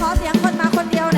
ขอเสียงคนมาคนเดียวนะ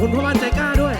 คุณพ่อบ้านใจกล้าด้วย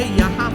ให้อย่าห้า